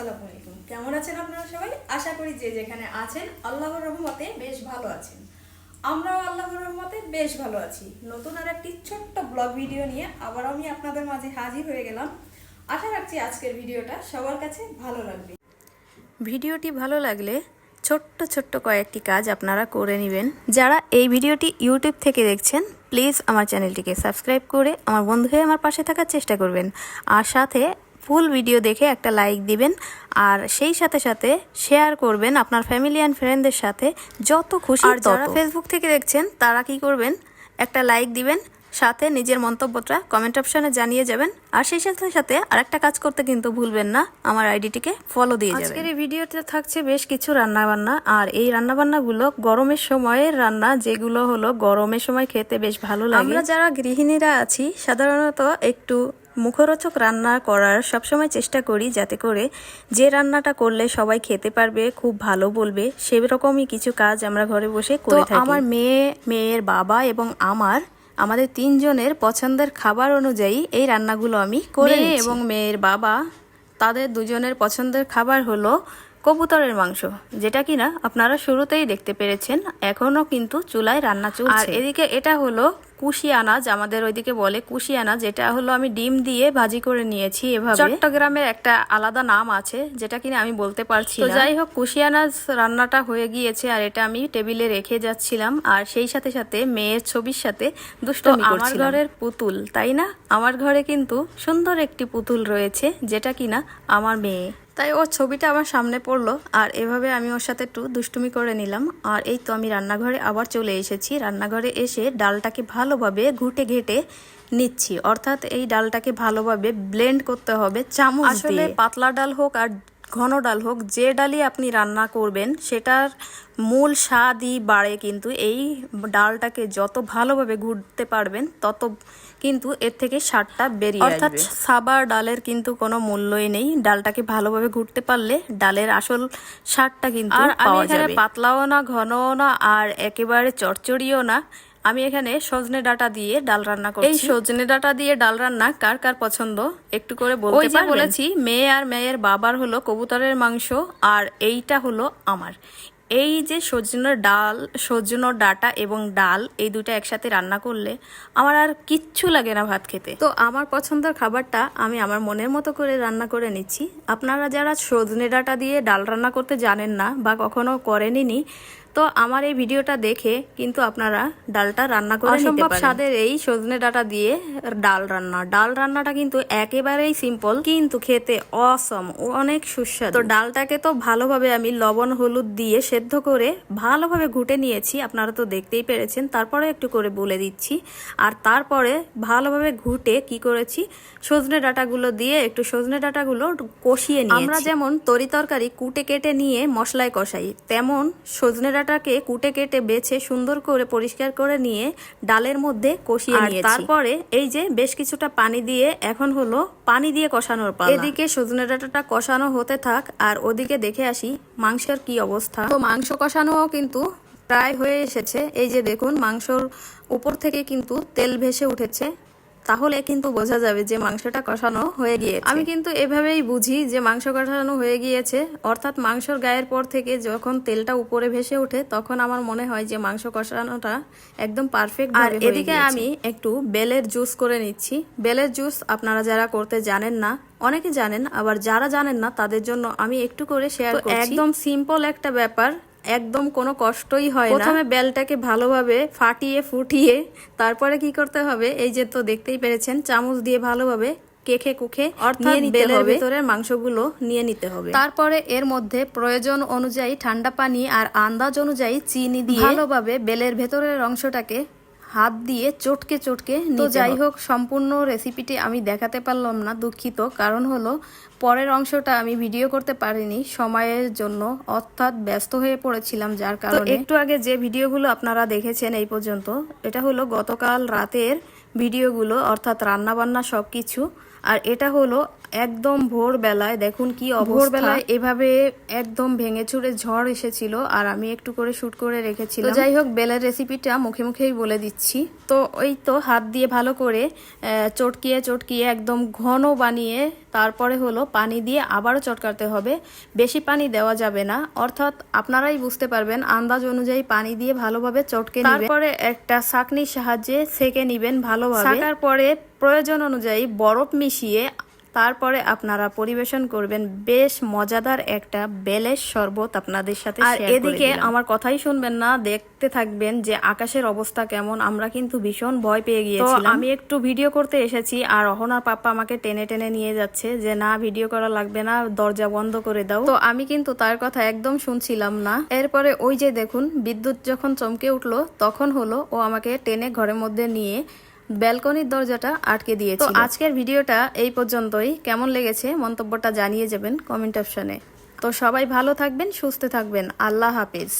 আসসালামু আলাইকুম। কেমন আছেন আপনারা সবাই? আশা করি যে যেখানে আছেন আল্লাহর রহমতে বেশ ভালো আছেন। আমরাও আল্লাহর রহমতে বেশ ভালো আছি। নতুন আর একটি ছোট্ট ব্লগ ভিডিও নিয়ে আবার আমি আপনাদের মাঝে হাজির হয়ে গেলাম। আশা রাখছি আজকের ভিডিওটা সবার কাছে ভালো লাগবে। ভিডিওটি ভালো লাগলে ছোট্ট ছোট্ট কয়েকটি কাজ আপনারা করে নেবেন। যারা এই ভিডিওটি ইউটিউব থেকে দেখছেন, প্লিজ আমার চ্যানেলটিকে সাবস্ক্রাইব করে আমার বন্ধু হয়ে আমার পাশে থাকার চেষ্টা করবেন। আর সাথে ফুল ভিডিও দেখে একটা লাইক দিবেন আর সেই সাথে সাথে শেয়ার করবেন আপনার ফ্যামিলি অ্যান্ড ফ্রেন্ডদের সাথে যত খুশি আর যারা ফেসবুক থেকে দেখছেন তারা কি করবেন? একটা লাইক দিবেন সাথে নিজের মন্তব্যটা কমেন্ট অপশনে জানিয়ে যাবেন। আর সেই সাথে সাথে আরেকটা কাজ করতে কিন্তু ভুলবেন না আমার আইডিটিকে ফলো দিয়ে যাবেন। আজকের এই ভিডিওতে থাকছে বেশ কিছু রান্না বান্না আর এই রান্না বান্নাগুলো গরমের সময়ের রান্না যেগুলো হলো গরমের সময় খেতে বেশ ভালো লাগে। আমরা যারা গৃহিণীরা আছি সাধারণত একটু মুখরোচক রান্না করার সবসময় চেষ্টা করি যাতে করে যে রান্নাটা করলে সবাই খেতে পারবে খুব ভালো বলবে সেরকমই কিছু কাজ আমরা ঘরে বসে করে থাকি। আমার মেয়ে মেয়ের বাবা এবং আমার আমাদের তিনজনের পছন্দের খাবার অনুযায়ী এই রান্নাগুলো আমি করে এবং মেয়ের বাবা তাদের দুজনের পছন্দের খাবার হলো কবুতরের মাংস যেটা কিনা আপনারা শুরুতেই দেখতে পেরেছেন এখনও কিন্তু চুলায় রান্না চলছে। আর এদিকে এটা হলো কুশি আনাজ আমাদের ওইদিকে বলে কুশি আনাজ যেটা হলো আমি ডিম দিয়ে ভাজি করে নিয়েছি এভাবে। চট্টগ্রামের একটা আলাদা নাম আছে যেটা কিনা আমি বলতে পারছি তো যাই হোক কুশি আনাজ রান্নাটা হয়ে গিয়েছে আর এটা আমি টেবিলে রেখে যাচ্ছিলাম আর সেই সাথে সাথে মেয়ের ছবির সাথে দুষ্টমি আমার ঘরের পুতুল তাই না? আমার ঘরে কিন্তু সুন্দর একটি পুতুল রয়েছে যেটা কিনা আমার মেয়ে। তাই ওর ছবিটা আমার সামনে পড়ল আর এভাবে আমি ওর সাথে একটু দুষ্টুমি করে নিলাম। আর এই তো আমি রান্নাঘরে আবার চলে এসেছি। রান্নাঘরে এসে ডালটাকে ভালোভাবে ঘুটে ঘেটে নিচ্ছি। অর্থাৎ এই ডালটাকে ভালোভাবে ব্লেন্ড করতে হবে চামচ আসলে পাতলা ডাল হোক আর ঘন ডাল হোক যে ডালই আপনি রান্না করবেন সেটার মূল স্বাদই বাড়ে কিন্তু এই ডালটাকে যত ভালোভাবে ঘুরতে পারবেন তত কিন্তু এর থেকে স্বাদটা বেরিয়ে অর্থাৎ সাবার ডালের কিন্তু কোনো মূল্যই নেই। ডালটাকে ভালোভাবে ঘুরতে পারলে ডালের আসল স্বাদটা কিন্তু আর আমি এখানে পাতলাও না ঘনও না আর একেবারে চচ্চড়িও না। আমি এখানে সজনে ডাটা দিয়ে ডাল রান্না করছি। এই সজনে ডাটা দিয়ে ডাল রান্না কার কার পছন্দ? একটু করে বলতে যে বলেছি মেয়ে আর মেয়ের বাবার হলো কবুতরের মাংস আর এইটা হলো আমার। এই যে সজনের ডাল সজনের ডাটা এবং ডাল এই দুটো একসাথে রান্না করলে আমার আর কিচ্ছু লাগে না ভাত খেতে। তো আমার পছন্দের খাবারটা আমি আমার মনের মতো করে রান্না করে নিচ্ছি। আপনারা যারা সজনে ডাটা দিয়ে ডাল রান্না করতে জানেন না বা কখনো করেনি তো আমার এই ভিডিওটা দেখে কিন্তু আপনারা ডালটা রান্না করে অসম্ভব স্বাদের এই সজনে ডাটা দিয়ে ডাল রান্না। ডাল রান্নাটা কিন্তু একেবারেই সিম্পল কিন্তু খেতে অসম অনেক সুস্বাদু। তো ডালটাকে তো ভালোভাবে আমি লবণ হলুদ দিয়ে সেদ্ধ করে ভালোভাবে ঘুটে নিয়েছি আপনারা তো দেখতেই পেরেছেন। তারপরে একটু করে বলে দিচ্ছি। আর তারপরে ভালোভাবে ঘুটে কি করেছি? সজনে ডাটাগুলো দিয়ে একটু সজনে ডাটাগুলো কষিয়ে নিয়ে আমরা যেমন তরি তরকারি কুটে কেটে নিয়ে মশলায় কষাই তেমন সজনে ডাটাকে কুটে কেটে বেছে সুন্দর করে পরিষ্কার করে নিয়ে ডালের মধ্যে কষিয়ে নিয়েছি। তারপরে এই যে বেশ কিছুটা পানি দিয়ে এখন হলো পানি দিয়ে কষানোর পালা। এদিকে সজনে ডাটাটা কষানো হতে থাক আর ওদিকে দেখে আসি মাংসের কি অবস্থা। তো মাংস কষানোও কিন্তু প্রায় হয়ে এসেছে। এই যে দেখুন মাংসর উপর থেকে কিন্তু তেল ভেসে উঠেছে। তাহলে কিন্তু বোঝা যাবে যে মাংসটা কষানো হয়ে গিয়েছে। আমি কিন্তু এভাবেই বুঝি যে মাংস কষানো হয়ে গিয়েছে। অর্থাৎ মাংসর গায়ের পর থেকে যখন তেলটা উপরে ভেসে ওঠে তখন আমার মনে হয় যে মাংস কষানোটা একদম পারফেক্ট আর এদিকে আমি একটু বেলের জুস করে নিচ্ছি। বেলের জুস আপনারা যারা করতে জানেন না অনেকে জানেন আবার যারা জানেন না তাদের জন্য আমি একটু করে শেয়ার একদম সিম্পল একটা ব্যাপার। একদম কোনো কষ্টই হয় না। প্রথমে বেলটাকে ভালোভাবে ফাটিয়ে ফুটিয়ে তারপরে কি করতে হবে? এই যে তো দেখতেই পেরেছেন চামচ দিয়ে ভালোভাবে কেখে কুখে অর্থাৎ বেলের ভেতরের মাংসগুলো নিয়ে নিতে হবে। তারপরে এর মধ্যে প্রয়োজন অনুযায়ী ঠান্ডা পানি আর আন্দাজ অনুযায়ী চিনি দিয়ে ভালোভাবে বেলের ভেতরের অংশটাকে হাত দিয়ে চটকে চটকে তো যাই হোক সম্পূর্ণ রেসিপিটি আমি দেখাতে পারলাম না দুঃখিত। কারণ হলো পরের অংশটা আমি ভিডিও করতে পারিনি সময়ের জন্য। অর্থাৎ ব্যস্ত হয়ে পড়েছিলাম যার কারণে। একটু আগে যে ভিডিওগুলো আপনারা দেখেছেন এই পর্যন্ত এটা হলো গতকাল রাতের ভিডিওগুলো অর্থাৎ রান্না বান্না সব কিছু আর এটা হলো একদম ভোরবেলায় দেখুন কি ভোরবেলায় এভাবে একদম ভেঙে চুরে ঝড় এসেছিল আর আমি একটু করে শুট করে রেখেছিলাম। যাই হোক বেলের রেসিপিটা মুখে মুখেই বলে দিচ্ছি। তো ওই তো হাত দিয়ে ভালো করে চটকিয়ে চটকিয়ে একদম ঘন বানিয়ে তারপরে হলো পানি দিয়ে আবারও চটকাতে হবে। বেশি পানি দেওয়া যাবে না। অর্থাৎ আপনারাই বুঝতে পারবেন আন্দাজ অনুযায়ী পানি দিয়ে ভালোভাবে চটকে তারপরে একটা ছাকনির সাহায্যে সেকে নেবেন ভালোভাবে ছাকার পরে প্রয়োজন অনুযায়ী বরফ মিশিয়ে তারপরে আপনারা পরিবেশন করবেন। বেশ মজাদার একটা বেলের শরবত আপনাদের সাথে আর এদিকে আমার কথাই শুনবেন না দেখতে থাকবেন যে আকাশের অবস্থা কেমন। আমরা কিন্তু ভীষণ ভয় পেয়ে গিয়েছিলাম। আমি একটু ভিডিও করতে এসেছি আর অহনার পাপ্পা আমাকে টেনে টেনে নিয়ে যাচ্ছে যে না ভিডিও করা লাগবে না দরজা বন্ধ করে দাও। তো আমি কিন্তু তার কথা একদম শুনছিলাম না। এরপরে ওই যে দেখুন বিদ্যুৎ যখন চমকে উঠল তখন হলো ও আমাকে টেনে ঘরের মধ্যে নিয়ে ব্যালকনির দরজাটা আটকে দিয়েছে তো আজকের ভিডিওটা এই পর্যন্তই। কেমন লেগেছে মন্তব্যটা জানিয়ে যাবেন কমেন্ট অপশনে তো সবাই ভালো থাকবেন সুস্থ থাকবেন। আল্লাহ হাফিজ।